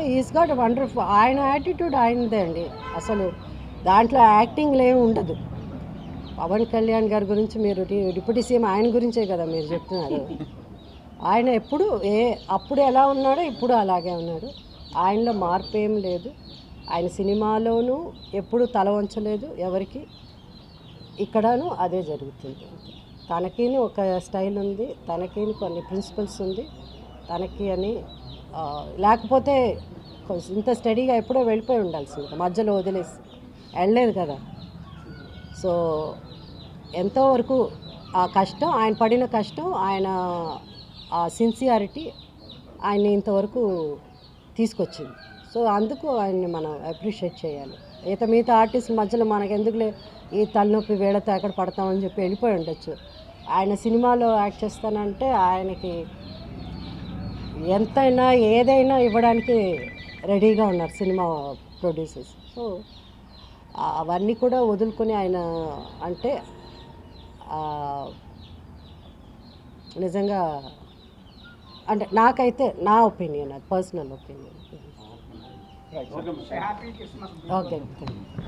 Is got wonderful ఆయన attitude ఆయనదే అండి. అసలు దాంట్లో యాక్టింగ్లు ఏమి ఉండదు. పవన్ కళ్యాణ్ గారి గురించి మీరు డి- డిప్యూటీ సీఎం ఆయన గురించే కదా మీరు చెప్తున్నారు. ఆయన ఎప్పుడు ఏ అప్పుడు ఎలా ఉన్నాడో ఇప్పుడు అలాగే ఉన్నాడు. ఆయనలో మార్పు ఏం లేదు. ఆయన సినిమాలోనూ ఎప్పుడు తల వంచలేదు ఎవరికి. ఇక్కడను అదే జరుగుతుంది. తనకిని ఒక స్టైల్ ఉంది తనకిని కొన్ని ప్రిన్సిపల్స్ ఉంది. తనకి అని లేకపోతే కొంచెం ఇంత స్టడీగా ఎప్పుడో వెళ్ళిపోయి ఉండాల్సింది మధ్యలో వదిలేసి. వెళ్ళలేదు కదా. సో ఎంతో వరకు ఆ కష్టం ఆయన పడిన కష్టం ఆయన ఆ సిన్సియారిటీ ఆయన్ని ఇంతవరకు తీసుకొచ్చింది. సో అందుకు ఆయన్ని మనం అప్రిషియేట్ చేయాలి. ఈత మిగతా ఆర్టిస్ట్ మధ్యలో మనకు ఎందుకులే ఈ తలనొప్పి వేళతో ఎక్కడ పడతామని చెప్పి వెళ్ళిపోయి ఉండొచ్చు. ఆయన సినిమాలో యాక్ట్ చేస్తానంటే ఆయనకి ఎంతైనా ఏదైనా ఇవ్వడానికి రెడీగా ఉన్నారు సినిమా ప్రొడ్యూసర్స్. సో అవన్నీ కూడా వదులుకొని ఆయన అంటే ఆ, నిజంగా అంటే నాకైతే నా ఒపీనియన్ అది personal opinion. Okay thank you